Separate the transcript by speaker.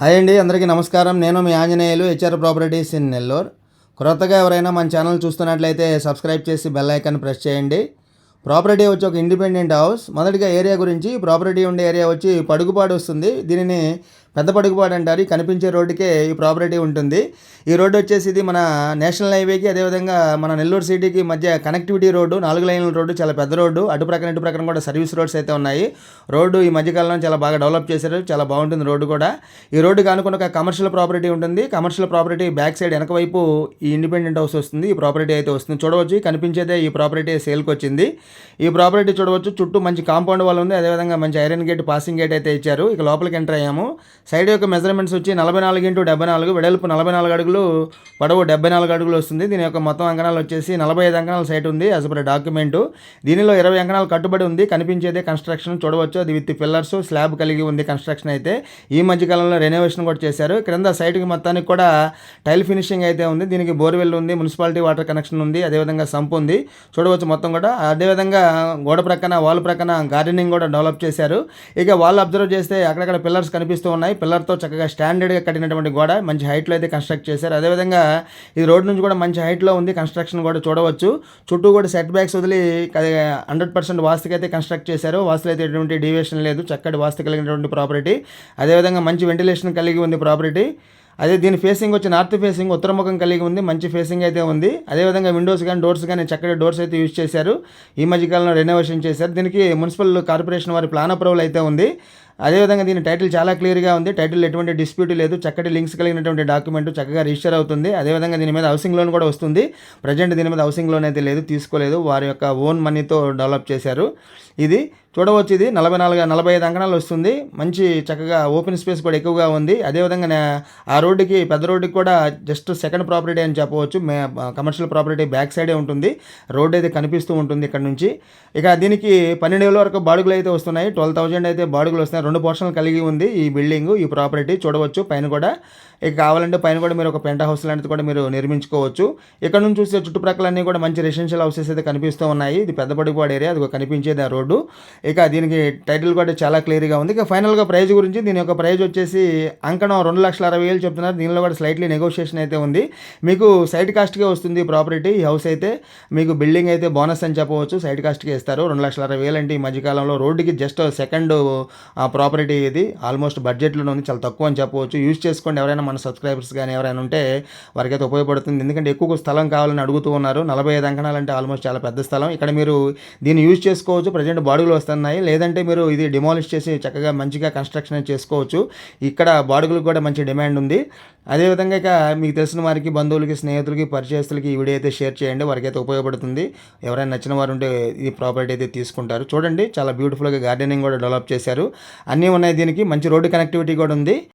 Speaker 1: Hi అండి అందరికీ నమస్కారం. నేను మీ Anjaneyulu HR properties in Nellore క్రొత్తగా ఎవరైనా మన ఛానల్ చూస్తున్నట్లయితే సబ్స్క్రైబ్ చేసి బెల్ ఐకాన్ ప్రెస్ చేయండి. ప్రాపర్టీ వచ్చి ఒక ఇండిపెండెంట్ హౌస్ మొదటిగా ఏరియా గురించి ప్రాపర్టీ ఉండే ఏరియా వచ్చి పడుగుపాడు వస్తుంది. దీనిని పెద్ద పడుగుపాడు అంటారు. ఈ కనిపించే రోడ్డుకే ఈ ప్రాపర్టీ ఉంటుంది. ఈ రోడ్డు వచ్చేసి ఇది మన నేషనల్ హైవేకి అదేవిధంగా మన నెల్లూరు సిటీకి మధ్య కనెక్టివిటీ రోడ్డు నాలుగు లైన్ల రోడ్డు చాలా పెద్ద రోడ్డు. అటు ప్రక్కన ఇటు ప్రక్కన కూడా సర్వీస్ రోడ్స్ అయితే ఉన్నాయి. రోడ్డు ఈ మధ్యకాలంలో చాలా బాగా డెవలప్ చేశారు. చాలా బాగుంటుంది రోడ్డు కూడా. ఈ రోడ్డుకి అనుకున్న ఒక కమర్షియల్ ప్రాపర్టీ ఉంటుంది. కమర్షియల్ ప్రాపర్టీ బ్యాక్ సైడ్ వెనక వైపు ఈ ఇండిపెండెంట్ హౌస్ వస్తుంది. ఈ ప్రాపర్టీ అయితే వస్తుంది. చూడవచ్చు. కనిపించేదే ఈ ప్రాపర్టీ సేల్కి వచ్చింది. ఈ ప్రాపర్టీ చూడవచ్చు. చుట్టూ మంచి కాంపౌండ్ వాల్ ఉంది. అదేవిధంగా మంచి ఐరన్ గేట్ పాసింగ్ గేట్ అయితే ఇచ్చారు. ఇక లోపలికి ఎంటర్ అయ్యాము. సైడ్ యొక్క మెజర్మెంట్స్ వచ్చి నలభై నాలుగు ఇంటూ డెబ్బై నాలుగు వెడల్పు నలభై నాలుగు అడుగులు పొడవు డెబ్బై నాలుగు అడుగులు వస్తుంది. దీని యొక్క మొత్తం అంకణాలు వచ్చేసి నలభై ఐదు అంకణాల సైట్ ఉంది యాజ్ పర్ డాక్యుమెంట్ దీనిలో ఇరవై అంకణాలు కట్టుబడి ఉంది. కనిపించేదే కన్స్ట్రక్షన్ చూడవచ్చు. అది విత్ పిల్లర్స్ స్లాబ్ కలిగి ఉంది కన్స్ట్రక్షన్ అయితే. ఈ మధ్య కాలంలో రెనోవేషన్ కూడా చేశారు. క్రింద సైట్కి మొత్తానికి కూడా టైల్ ఫినిషింగ్ అయితే ఉంది. దీనికి బోర్వెల్ ఉంది మున్సిపాలిటీ వాటర్ కనెక్షన్ ఉంది అదేవిధంగా సంప్ ఉంది. చూడవచ్చు మొత్తం కూడా. అదేవిధంగా గోడ ప్రక్కన వాల్ ప్రక్కన గార్డెనింగ్ కూడా డెవలప్ చేశారు. ఇక వాళ్ళు అబ్జర్వ్ చేస్తే అక్కడక్కడ పిల్లర్స్ కనిపిస్తూ ఉన్నాయి. పిల్లర్తో చక్కగా స్టాండర్డ్గా కట్టినటువంటి గోడ మంచి హైట్లో అయితే కన్స్ట్రక్ట్ చేశారు. అదేవిధంగా ఈ రోడ్ నుంచి కూడా మంచి హైట్లో ఉంది కన్స్ట్రక్షన్ కూడా చూడవచ్చు. చుట్టూ కూడా సెట్ బ్యాక్స్ వదిలి హండ్రెడ్ పర్సెంట్ వాస్తుకైతే కన్స్ట్రక్ట్ చేశారు. వాస్తులు అయితే ఎటువంటి డీవియేషన్ లేదు. చక్కటి వాస్తు కలిగినటువంటి ప్రాపర్టీ అదేవిధంగా మంచి వెంటిలేషన్ కలిగి ఉంది ప్రాపర్టీ అదే దీని ఫేసింగ్ వచ్చి నార్త్ ఫేసింగ్ ఉత్తరముఖం కలిగి ఉంది మంచి ఫేసింగ్ అయితే ఉంది. అదేవిధంగా విండోస్ కానీ డోర్స్ కానీ చక్కటి డోర్స్ అయితే యూజ్ చేశారు. ఈ మధ్యకాలంలో రెనోవేషన్ చేశారు. దీనికి మున్సిపల్ కార్పొరేషన్ వారి ప్లాన్ అప్రూవల్ అయితే ఉంది. అదేవిధంగా దీని టైటిల్ చాలా క్లియర్గా ఉంది. టైటిల్ ఎటువంటి డిస్ప్యూట్ లేదు. చక్కటి లింక్స్ కలిగినటువంటి డాక్యుమెంట్ చక్కగా రిజిస్టర్ అవుతుంది. అదేవిధంగా దీని మీద హౌసింగ్ లోన్ కూడా వస్తుంది. ప్రజెంట్ దీని మీద హౌసింగ్ లోన్ అయితే లేదు తీసుకోలేదు. వారి యొక్క ఓన్ మనీతో డెవలప్ చేశారు. ఇది చూడవచ్చు. ఇది నలభై నాలుగు నలభై ఐదు అంకణాలు వస్తుంది. మంచి చక్కగా ఓపెన్ స్పేస్ కూడా ఎక్కువగా ఉంది. అదేవిధంగా ఆ రోడ్డుకి పెద్ద రోడ్డుకి కూడా జస్ట్ సెకండ్ ప్రాపర్టీ అని చెప్పవచ్చు. మే కమర్షియల్ ప్రాపర్టీ బ్యాక్ సైడే ఉంటుంది. రోడ్ అయితే కనిపిస్తూ ఉంటుంది ఇక్కడ నుంచి. ఇక దీనికి పన్నెండు వేల వరకు బాడుగులు అయితే వస్తున్నాయి. ట్వెల్వ్ థౌజండ్ అయితే బాడుగులు వస్తున్నాయి. రెండు పోర్షన్లు కలిగి ఉంది ఈ బిల్డింగ్ ఈ ప్రాపర్టీ చూడవచ్చు. పైన కూడా ఇక కావాలంటే పైన కూడా మీరు ఒక పెంట్ హౌస్ లాంటిది కూడా మీరు నిర్మించుకోవచ్చు. ఇక్కడ నుంచి చూస్తే చుట్టుప్రక్కలన్నీ కూడా మంచి రెసిడెన్షియల్ హౌసెస్ అయితే కనిపిస్తూ ఉన్నాయి. ఇది పెద్దపడిపాడు ఏరియా అది కనిపించేది ఆ రోడ్డు. ఇక దీనికి టైటిల్ కూడా చాలా క్లియర్గా ఉంది. ఇక ఫైనల్గా ప్రైజ్ గురించి దీని యొక్క ప్రైజ్ వచ్చేసి అంకణం రెండు లక్షల అరవై వేలు చెప్తున్నారు. దీనిలో కూడా స్లైట్లీ నెగోషియేషన్ అయితే ఉంది. మీకు సైడ్ కాస్ట్గా వస్తుంది ప్రాపర్టీ ఈ హౌస్ అయితే. మీకు బిల్డింగ్ అయితే బోనస్ అని చెప్పవచ్చు. సైడ్ కాస్ట్గా ఇస్తారు. రెండు లక్షల అరవై వేలు అంటే ఈ మధ్యకాలంలో రోడ్డుకి జస్ట్ సెకండ్ ప్రాపర్టీ ఇది ఆల్మోస్ట్ బడ్జెట్లో ఉంది చాలా తక్కువ అని చెప్పవచ్చు. యూజ్ చేసుకోండి ఎవరైనా మన సబ్స్క్రైబర్స్ కానీ ఎవరైనా ఉంటే వారికైతే ఉపయోగపడుతుంది. ఎందుకంటే ఎక్కువ స్థలం కావాలని అడుగుతూ ఉన్నారు. నలభై ఐదు అంకణాలు అంటే ఆల్మోస్ట్ చాలా పెద్ద స్థలం. ఇక్కడ మీరు దీన్ని యూజ్ చేసుకోవచ్చు. ప్రజెంట్ బాడుగులు వస్తున్నాయి. లేదంటే మీరు ఇది డిమాలిష్ చేసి చక్కగా మంచిగా కన్స్ట్రక్షన్ చేసుకోవచ్చు. ఇక్కడ బాడుగులకు కూడా మంచి డిమాండ్ ఉంది. అదేవిధంగా ఇక మీకు తెలిసిన వారికి బంధువులకి స్నేహితులకి పరిచయస్తులకి ఈ వీడియో అయితే షేర్ చేయండి. వారికి అయితే ఉపయోగపడుతుంది. ఎవరైనా నచ్చిన వారు ఉంటే ఈ ప్రాపర్టీ అయితే తీసుకుంటారు. చూడండి చాలా బ్యూటిఫుల్గా గార్డెనింగ్ కూడా డెవలప్ చేశారు. అన్నీ ఉన్నాయి దీనికి. మంచి రోడ్డు కనెక్టివిటీ కూడా ఉంది.